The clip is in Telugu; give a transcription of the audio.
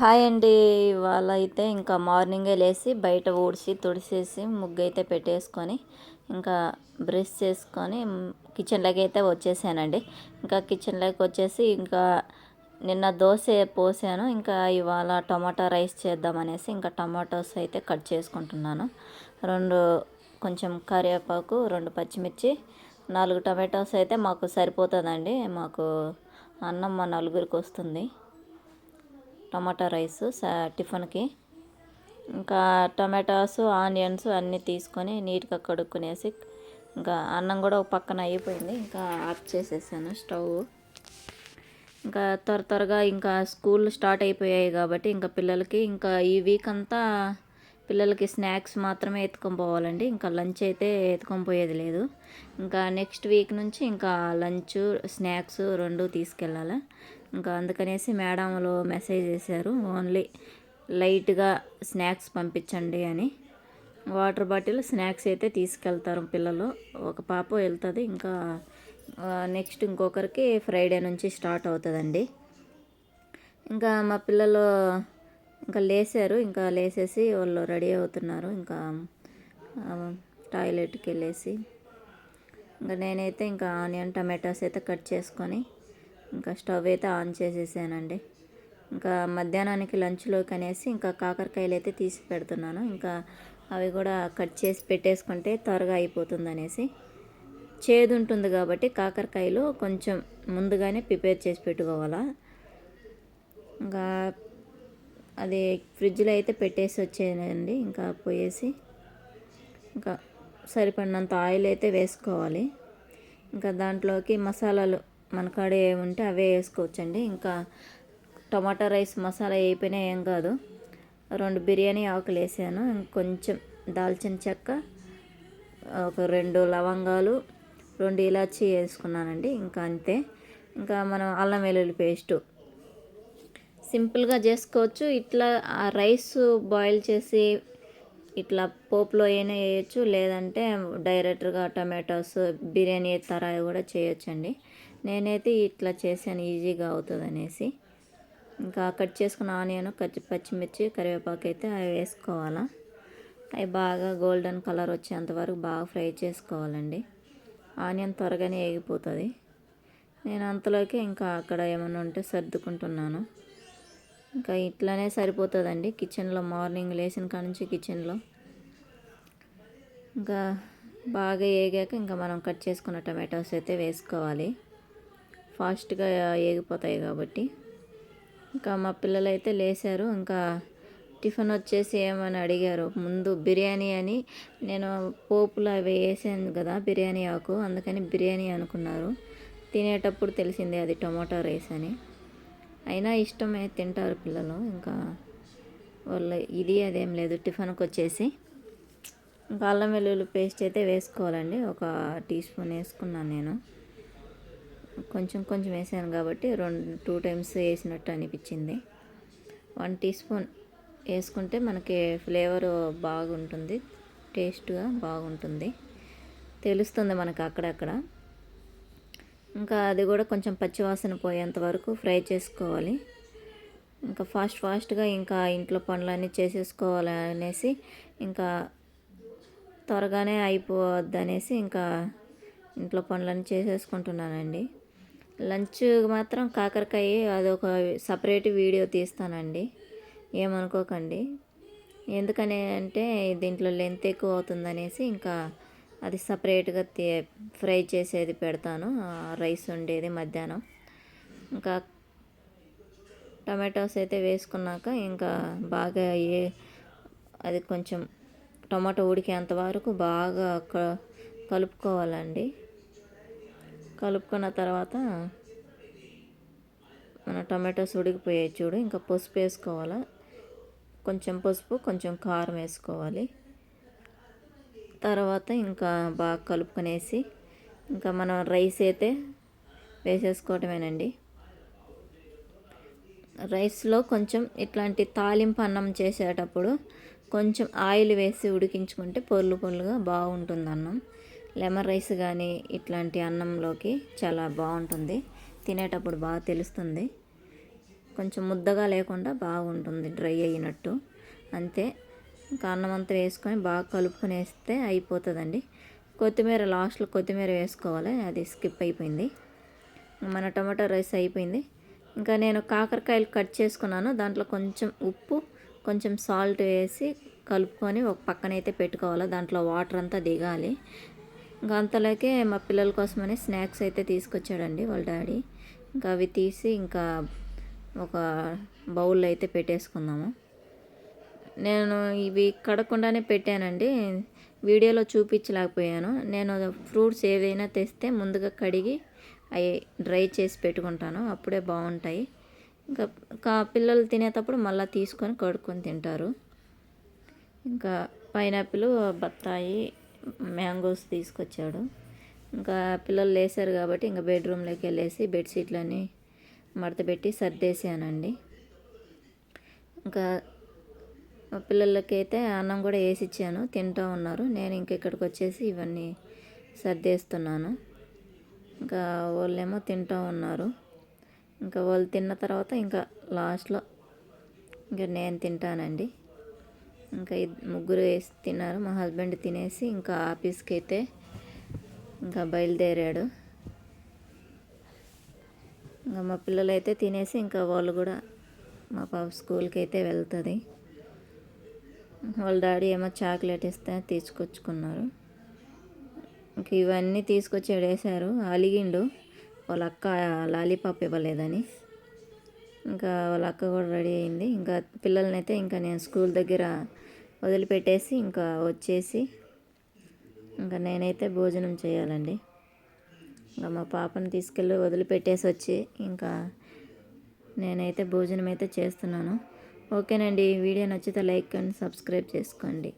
హాయ్ అండి. ఇవాళ అయితే ఇంకా మార్నింగే లేచి బయట ఊడ్చి తుడిసేసి ముగ్గు అయితే పెట్టేసుకొని ఇంకా బ్రష్ చేసుకొని కిచెన్లోకి అయితే వచ్చేసానండి. ఇంకా కిచెన్లోకి వచ్చేసి ఇంకా నిన్న దోశ పోసాను. ఇంకా ఇవాళ టమాటా రైస్ చేద్దామనేసి ఇంకా టమాటోస్ అయితే కట్ చేసుకుంటున్నాను. రెండు కొంచెం కరివేపాకు రెండు పచ్చిమిర్చి నాలుగు టమాటోస్ అయితే మాకు సరిపోతుందండి. మాకు అన్నం మా నలుగురికి వస్తుంది. టమాటా రైస్ టిఫిన్కి. ఇంకా టమాటాస్ ఆనియన్స్ అన్నీ తీసుకొని నీట్గా కడుక్కునేసి ఇంకా అన్నం కూడా ఒక పక్కన అయిపోయింది. ఇంకా ఆఫ్ చేసేసాను స్టవ్. ఇంకా త్వర త్వరగా ఇంకా స్కూల్ స్టార్ట్ అయిపోయాయి కాబట్టి ఇంకా పిల్లలకి ఇంకా ఈ వీక్ అంతా పిల్లలకి స్నాక్స్ మాత్రమే ఎత్తుకొని పోవాలండి. ఇంకా లంచ్ అయితే ఎత్తుకొని పోయేది లేదు. ఇంకా నెక్స్ట్ వీక్ నుంచి ఇంకా లంచ్ స్నాక్స్ రెండు తీసుకెళ్ళాలి. ఇంకా అందుకనేసి మేడంలో మెసేజ్ చేశారు ఓన్లీ లైట్గా స్నాక్స్ పంపించండి అని. వాటర్ బాటిల్ స్నాక్స్ అయితే తీసుకెళ్తారు పిల్లలు. ఒక పాప వెళ్తుంది ఇంకా నెక్స్ట్ ఇంకొకరికి ఫ్రైడే నుంచి స్టార్ట్ అవుతుందండి. ఇంకా మా పిల్లలు ఇంకా లేసారు ఇంకా లేసేసి వాళ్ళు రెడీ అవుతున్నారు. ఇంకా టాయిలెట్కి వెళ్ళేసి. ఇంకా నేనైతే ఇంకా ఆనియన్ టమాటాస్ అయితే కట్ చేసుకొని ఇంకా స్టవ్ అయితే ఆన్ చేసేసానండి. ఇంకా మధ్యాహ్నానికి లంచ్లోకి అనేసి ఇంకా కాకరకాయలు అయితే తీసి పెడుతున్నాను. ఇంకా అవి కూడా కట్ చేసి పెట్టేసుకుంటే త్వరగా అయిపోతుంది అనేసి చేదు ఉంటుంది కాబట్టి కాకరకాయలు కొంచెం ముందుగానే ప్రిపేర్ చేసి పెట్టుకోవాలా. ఇంకా అది ఫ్రిడ్జ్లో అయితే పెట్టేసి వచ్చేయండి. ఇంకా పోయేసి ఇంకా సరిపడినంత ఆయిల్ అయితే వేసుకోవాలి. ఇంకా దాంట్లోకి మసాలాలు మన కాడ ఏముంటే అవే వేసుకోవచ్చండి. ఇంకా టమాటా రైస్ మసాలా అయిపోయినా ఏం కాదు. రెండు బిర్యానీ ఆకులు వేసాను. ఇంకొంచెం దాల్చిన చెక్క ఒక రెండు లవంగాలు రెండు ఇలాచి వేసుకున్నానండి. ఇంకా అంతే. ఇంకా మనం అల్లం వెల్లుల్లి పేస్టు. సింపుల్గా చేసుకోవచ్చు. ఇట్లా ఆ రైస్ బాయిల్ చేసి ఇట్లా పోపులో అయినా వేయచ్చు. లేదంటే డైరెక్ట్గా టమాటోస్ బిర్యానీ తరాయి కూడా చేయొచ్చండి. నేనైతే ఇట్లా చేశాను ఈజీగా అవుతుంది అనేసి ఇంకా కట్ చేసుకున్న ఆనియన్ కచ్చి పచ్చిమిర్చి కరివేపాకు అయితే అవి వేసుకోవాలా. అవి బాగా గోల్డెన్ కలర్ వచ్చేంత వరకు బాగా ఫ్రై చేసుకోవాలండి. ఆనియన్ త్వరగానే వేగిపోతుంది నేను అంతలోకి ఇంకా అక్కడ ఏమైనా ఉంటే సర్దుకుంటున్నాను. ఇంకా ఇట్లానే సరిపోతుందండి కిచెన్లో. మార్నింగ్ లేచిన కాడ నుంచి కిచెన్లో. ఇంకా బాగా వేగాక ఇంకా మనం కట్ చేసుకున్న టమాటోస్ అయితే వేసుకోవాలి. ఫాస్ట్గా వేగిపోతాయి కాబట్టి. ఇంకా మా పిల్లలు అయితే లేచారు ఇంకా టిఫిన్ వచ్చేసి ఏమని అడిగారు. ముందు బిర్యానీ అని నేను పోపులు అవి వేసాను కదా బిర్యానీ ఆకు అందుకని బిర్యానీ అనుకున్నారు. తినేటప్పుడు తెలిసిందే అది టొమాటో రైస్ అని. అయినా ఇష్టమే తింటారు పిల్లలు. ఇంకా వాళ్ళు ఇది అదేం లేదు టిఫిన్కి వచ్చేసి ఇంకా అల్లం వెల్లుల్లి పేస్ట్ అయితే వేసుకోవాలండి. ఒక టీ స్పూన్ వేసుకున్నాను నేను. కొంచెం కొంచెం వేసాను కాబట్టి రెండు టూ టైమ్స్ వేసినట్టు అనిపించింది. వన్ టీ స్పూన్ వేసుకుంటే మనకి ఫ్లేవర్ బాగుంటుంది టేస్ట్గా బాగుంటుంది. తెలుస్తుంది మనకు అక్కడక్కడ. ఇంకా అది కూడా కొంచెం పచ్చివాసన పోయేంత వరకు ఫ్రై చేసుకోవాలి. ఇంకా ఫాస్ట్ ఫాస్ట్గా ఇంకా ఇంట్లో పనులన్నీ చేసేసుకోవాలి అనేసి ఇంకా త్వరగానే అయిపోవద్దనేసి ఇంకా ఇంట్లో పనులన్నీ చేసేసుకుంటున్నానండి. లంచ్ మాత్రం కాకరకాయ అదొక సపరేట్ వీడియో తీస్తానండి. ఏమనుకోకండి. ఎందుకని అంటే దీంట్లో లెంత్ ఎక్కువ అవుతుందనేసి ఇంకా అది సపరేట్గా ఫ్రై చేసేది పెడతాను. రైస్ ఉండేది మధ్యాహ్నం. ఇంకా టమాటోస్ అయితే వేసుకున్నాక ఇంకా బాగా ఏ అది కొంచెం టమాటో ఉడికేంత వరకు బాగా కలుపుకోవాలండి. కలుపుకున్న తర్వాత మన టమాటోస్ ఉడికిపోయాయి చూడు. ఇంకా పసుపు వేసుకోవాలా? కొంచెం పసుపు కొంచెం కారం వేసుకోవాలి. తర్వాత ఇంకా బాగా కలుపుకొనేసి ఇంకా మనం రైస్ అయితే వేసేసుకోవటమేనండి. రైస్లో కొంచెం ఇట్లాంటి తాలింపు అన్నం చేసేటప్పుడు కొంచెం ఆయిల్ వేసి ఉడికించుకుంటే పొల్లు పొల్లుగా బాగుంటుంది అన్నం. లెమన్ రైస్ కానీ ఇట్లాంటి అన్నంలోకి చాలా బాగుంటుంది. తినేటప్పుడు బాగా తెలుస్తుంది. కొంచెం ముద్దగా లేకుండా బాగుంటుంది డ్రై అయినట్టు. అంతే. ఇంకా అన్నం అంతా వేసుకొని బాగా కలుపుకొని వేస్తే అయిపోతుందండి. కొత్తిమీర లాస్ట్లో కొత్తిమీర వేసుకోవాలి అది స్కిప్ అయిపోయింది. మన టమాటా రైస్ అయిపోయింది. ఇంకా నేను కాకరకాయలు కట్ చేసుకున్నాను. దాంట్లో కొంచెం ఉప్పు కొంచెం సాల్ట్ వేసి కలుపుకొని ఒక పక్కన అయితే పెట్టుకోవాలి. దాంట్లో వాటర్ అంతా దిగాలి. ఇంకా అంతలోకే మా పిల్లల కోసమని స్నాక్స్ అయితే తీసుకొచ్చాడండి వాళ్ళ డాడీ. ఇంకా అవి తీసి ఇంకా ఒక బౌల్ అయితే పెట్టేసుకుందాము. నేను ఇవి కడకుండానే పెట్టానండి. వీడియోలో చూపించలేకపోయాను. నేను ఫ్రూట్స్ ఏవైనా తెస్తే ముందుగా కడిగి అవి డ్రై చేసి పెట్టుకుంటాను. అప్పుడే బాగుంటాయి. ఇంకా కా పిల్లలు తినేటప్పుడు మళ్ళీ తీసుకొని కడుక్కొని తింటారు. ఇంకా పైనాపిల్ బత్తాయి మ్యాంగోస్ తీసుకొచ్చాడు. ఇంకా పిల్లలు లేసారు కాబట్టి ఇంకా బెడ్రూమ్లోకి వెళ్ళేసి బెడ్షీట్లన్నీ మడతపెట్టి సర్దేసానండి ఇంకా పిల్లలకైతే అన్నం కూడా వేసి ఇచ్చాను తింటూ ఉన్నారు. నేను ఇంక ఇక్కడికి వచ్చేసి ఇవన్నీ సర్దేస్తున్నాను. ఇంకా వాళ్ళేమో తింటూ ఉన్నారు. ఇంకా వాళ్ళు తిన్న తర్వాత ఇంకా లాస్ట్లో ఇంకా నేను తింటానండి. ఇంకా ముగ్గురు వేసి తిన్నారు. మా హస్బెండ్ తినేసి ఇంకా ఆఫీస్కి అయితే ఇంకా బయలుదేరాడు. ఇంకా మా పిల్లలు అయితే తినేసి ఇంకా వాళ్ళు కూడా మా పాప స్కూల్కి అయితే వెళ్తుంది. వాళ్ళ డాడీ ఏమో చాక్లెట్ ఇస్తే తీసుకొచ్చుకున్నారు. ఇంక ఇవన్నీ తీసుకొచ్చి వేసారు అలిగిండు. వాళ్ళ అక్క లాలీపాప్ ఇవ్వలేదని. ఇంకా వాళ్ళ అక్క కూడా రెడీ అయింది. ఇంకా పిల్లల్ని అయితే ఇంకా నేను స్కూల్ దగ్గర వదిలిపెట్టేసి ఇంకా వచ్చేసి ఇంకా నేనైతే భోజనం చేయాలండి. ఇంకా మా పాపను తీసుకెళ్ళి వదిలిపెట్టేసి వచ్చి ఇంకా నేనైతే భోజనం అయితే చేస్తున్నాను. ఓకేనండి వీడియో నచ్చితే లైక్ అండ్ సబ్స్క్రైబ్ చేసుకోండి.